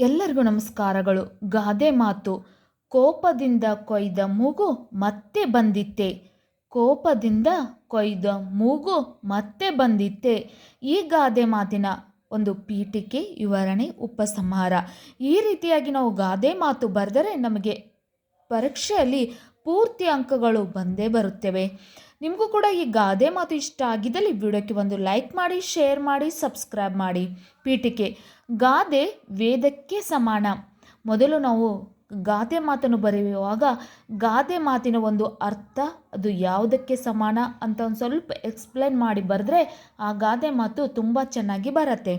ಎಲ್ಲರಿಗೂ ನಮಸ್ಕಾರಗಳು. ಗಾದೆ ಮಾತು. ಕೋಪದಿಂದ ಕೊಯ್ದ ಮೂಗು ಮತ್ತೆ ಬಂದಿತ್ತೆ. ಕೋಪದಿಂದ ಕೊಯ್ದ ಮೂಗು ಮತ್ತೆ ಬಂದಿತ್ತೆ. ಈ ಗಾದೆ ಮಾತಿನ ಒಂದು ಪೀಠಿಕೆ, ವಿವರಣೆ, ಉಪಸಂಹಾರ. ಈ ರೀತಿಯಾಗಿ ನಾವು ಗಾದೆ ಮಾತು ಬರೆದರೆ ನಮಗೆ ಪರೀಕ್ಷೆಯಲ್ಲಿ ಪೂರ್ತಿ ಅಂಕಗಳು ಬಂದೇ ಬರುತ್ತವೆ. ನಿಮಗೂ ಕೂಡ ಈ ಗಾದೆ ಮಾತು ಇಷ್ಟ ಆಗಿದ್ದಲ್ಲಿ ವಿಡಿಯೋಕ್ಕೆ ಒಂದು ಲೈಕ್ ಮಾಡಿ, ಶೇರ್ ಮಾಡಿ, ಸಬ್ಸ್ಕ್ರೈಬ್ ಮಾಡಿ. ಪೀಠಿಕೆ, ಗಾದೆ ವೇದಕ್ಕೆ ಸಮಾನ. ಮೊದಲು ನಾವು ಗಾದೆ ಮಾತನ್ನು ಬರೆಯುವಾಗ ಗಾದೆ ಮಾತಿನ ಒಂದು ಅರ್ಥ ಅದು ಯಾವುದಕ್ಕೆ ಸಮಾನ ಅಂತ ಒಂದು ಸ್ವಲ್ಪ ಎಕ್ಸ್ಪ್ಲೇನ್ ಮಾಡಿ ಬರೆದ್ರೆ ಆ ಗಾದೆ ಮಾತು ತುಂಬ ಚೆನ್ನಾಗಿ ಬರುತ್ತೆ.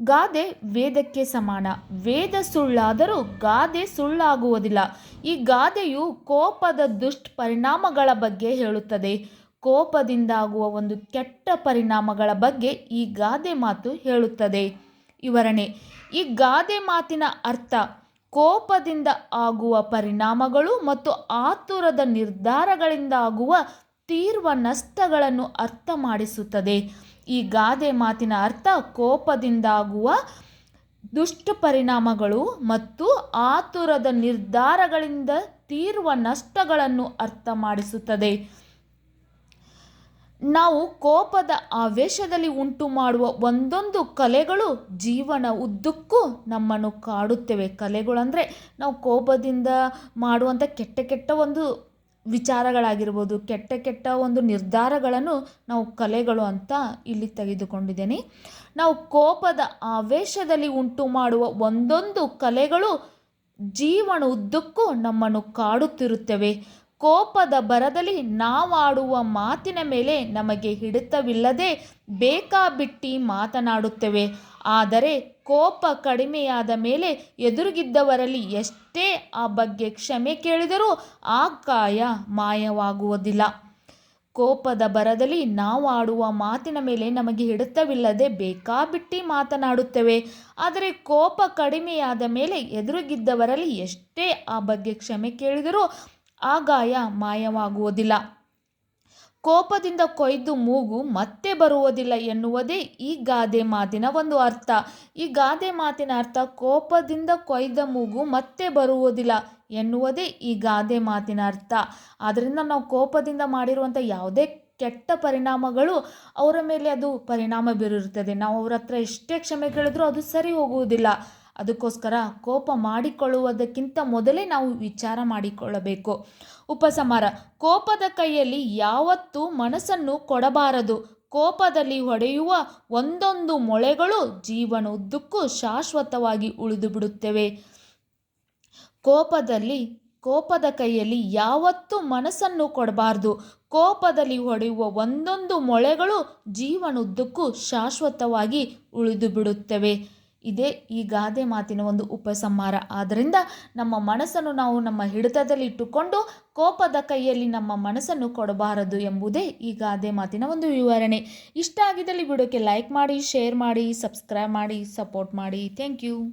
ಗಾದೆ ವೇದಕ್ಕೆ ಸಮಾನ. ವೇದ ಸುಳ್ಳಾದರೂ ಗಾದೆ ಸುಳ್ಳಾಗುವುದಿಲ್ಲ. ಈ ಗಾದೆಯು ಕೋಪದ ದುಷ್ಟ ಪರಿಣಾಮಗಳ ಬಗ್ಗೆ ಹೇಳುತ್ತದೆ. ಕೋಪದಿಂದಾಗುವ ಒಂದು ಕೆಟ್ಟ ಪರಿಣಾಮಗಳ ಬಗ್ಗೆ ಈ ಗಾದೆ ಮಾತು ಹೇಳುತ್ತದೆ. ವಿವರಣೆ. ಈ ಗಾದೆ ಮಾತಿನ ಅರ್ಥ, ಕೋಪದಿಂದ ಆಗುವ ಪರಿಣಾಮಗಳು ಮತ್ತು ಆತುರದ ನಿರ್ಧಾರಗಳಿಂದ ಆಗುವ ತೀರ್ವ ನಷ್ಟಗಳನ್ನು ಅರ್ಥ ಮಾಡಿಸುತ್ತದೆ. ಈ ಗಾದೆ ಮಾತಿನ ಅರ್ಥ ಕೋಪದಿಂದಾಗುವ ದುಷ್ಟ ಪರಿಣಾಮಗಳು ಮತ್ತು ಆತುರದ ನಿರ್ಧಾರಗಳಿಂದ ತೀರುವ ನಷ್ಟಗಳನ್ನು ಅರ್ಥ ಮಾಡಿಸುತ್ತದೆ ನಾವು ಕೋಪದ ಆವೇಶದಲ್ಲಿ ಉಂಟು ಮಾಡುವ ಒಂದೊಂದು ಕಲೆಗಳು ಜೀವನ ಉದ್ದಕ್ಕೂ ನಮ್ಮನ್ನು ಕಾಡುತ್ತವೆ. ಕಲೆಗಳು ಅಂದರೆ ನಾವು ಕೋಪದಿಂದ ಮಾಡುವಂಥ ಕೆಟ್ಟ ಕೆಟ್ಟ ಒಂದು ವಿಚಾರಗಳಾಗಿರ್ಬೋದು, ಕೆಟ್ಟ ಕೆಟ್ಟ ಒಂದು ನಿರ್ಧಾರಗಳನ್ನು ನಾವು ಕಲೆಗಳು ಅಂತ ಇಲ್ಲಿ ತೆಗೆದುಕೊಂಡಿದ್ದೇನೆ. ನಾವು ಕೋಪದ ಆವೇಶದಲ್ಲಿ ಉಂಟು ಮಾಡುವ ಒಂದೊಂದು ಕಲೆಗಳು ಜೀವನ ಉದ್ದಕ್ಕೂ ನಮ್ಮನ್ನು ಕಾಡುತ್ತಿರುತ್ತವೆ. ಕೋಪದ ಬರದಲ್ಲಿ ನಾವಾಡುವ ಮಾತಿನ ಮೇಲೆ ನಮಗೆ ಹಿಡಿತವಿಲ್ಲದೆ ಬೇಕಾಬಿಟ್ಟಿ ಮಾತನಾಡುತ್ತೇವೆ. ಆದರೆ ಕೋಪ ಕಡಿಮೆಯಾದ ಮೇಲೆ ಎದುರುಗಿದ್ದವರಲ್ಲಿ ಎಷ್ಟೇ ಆ ಬಗ್ಗೆ ಕ್ಷಮೆ ಕೇಳಿದರೂ ಆ ಕಾಯ ಮಾಯವಾಗುವುದಿಲ್ಲ. ಕೋಪದ ಬರದಲ್ಲಿ ನಾವು ಆಡುವ ಮಾತಿನ ಮೇಲೆ ನಮಗೆ ಹಿಡಿತವಿಲ್ಲದೆ ಬೇಕಾಬಿಟ್ಟಿ ಮಾತನಾಡುತ್ತೇವೆ. ಆದರೆ ಕೋಪ ಕಡಿಮೆಯಾದ ಮೇಲೆ ಎದುರುಗಿದ್ದವರಲ್ಲಿ ಎಷ್ಟೇ ಆ ಬಗ್ಗೆ ಕ್ಷಮೆ ಕೇಳಿದರೂ ಆ ಗಾಯ ಮಾಯವಾಗುವುದಿಲ್ಲ. ಕೋಪದಿಂದ ಕೊಯ್ದು ಮೂಗು ಮತ್ತೆ ಬರುವುದಿಲ್ಲ ಎನ್ನುವುದೇ ಈ ಗಾದೆ ಮಾತಿನ ಒಂದು ಅರ್ಥ. ಈ ಗಾದೆ ಮಾತಿನ ಅರ್ಥ ಕೋಪದಿಂದ ಕೊಯ್ದ ಮೂಗು ಮತ್ತೆ ಬರುವುದಿಲ್ಲ ಎನ್ನುವುದೇ ಈ ಗಾದೆ ಮಾತಿನ ಅರ್ಥ. ಆದ್ದರಿಂದ ನಾವು ಕೋಪದಿಂದ ಮಾಡಿರುವಂಥ ಯಾವುದೇ ಕೆಟ್ಟ ಪರಿಣಾಮಗಳು ಅವರ ಮೇಲೆ ಅದು ಪರಿಣಾಮ ಬೀರಿರುತ್ತದೆ ನಾವು ಅವ್ರ ಹತ್ರ ಎಷ್ಟೇ ಕ್ಷಮೆ ಕೇಳಿದ್ರೂ ಅದು ಸರಿ ಹೋಗುವುದಿಲ್ಲ. ಅದಕ್ಕೋಸ್ಕರ ಕೋಪ ಮಾಡಿಕೊಳ್ಳುವುದಕ್ಕಿಂತ ಮೊದಲೇ ನಾವು ವಿಚಾರ ಮಾಡಿಕೊಳ್ಳಬೇಕು. ಉಪಸಮಾರ, ಕೋಪದ ಕೈಯಲ್ಲಿ ಯಾವತ್ತೂ ಮನಸ್ಸನ್ನು ಕೊಡಬಾರದು. ಕೋಪದಲ್ಲಿ ಹೊಡೆಯುವ ಒಂದೊಂದು ಮೊಳೆಗಳು ಜೀವನ ಉದ್ದಕ್ಕೂ ಶಾಶ್ವತವಾಗಿ ಉಳಿದು ಬಿಡುತ್ತವೆ ಕೋಪದಲ್ಲಿ, ಕೋಪದ ಕೈಯಲ್ಲಿ ಯಾವತ್ತೂ ಮನಸ್ಸನ್ನು ಕೊಡಬಾರ್ದು. ಕೋಪದಲ್ಲಿ ಹೊಡೆಯುವ ಒಂದೊಂದು ಮೊಳೆಗಳು ಜೀವನುದ್ದಕ್ಕೂ ಶಾಶ್ವತವಾಗಿ ಉಳಿದು ಬಿಡುತ್ತವೆ ಇದೇ ಈ ಗಾದೆ ಮಾತಿನ ಒಂದು ಉಪಸಂಹಾರ. ಆದ್ದರಿಂದ ನಮ್ಮ ಮನಸ್ಸನ್ನು ನಾವು ನಮ್ಮ ಹಿಡಿತದಲ್ಲಿ ಇಟ್ಟುಕೊಂಡು ಕೋಪದ ಕೈಯಲ್ಲಿ ನಮ್ಮ ಮನಸ್ಸನ್ನು ಕೊಡಬಾರದು ಎಂಬುದೇ ಈ ಗಾದೆ ಮಾತಿನ ಒಂದು ವಿವರಣೆ. ಇಷ್ಟ ಆಗಿದ್ದಲ್ಲಿ ವಿಡಿಯೋಕ್ಕೆ ಲೈಕ್ ಮಾಡಿ ಶೇರ್ ಮಾಡಿ ಸಬ್ಸ್ಕ್ರೈಬ್ ಮಾಡಿ ಸಪೋರ್ಟ್ ಮಾಡಿ. Thank you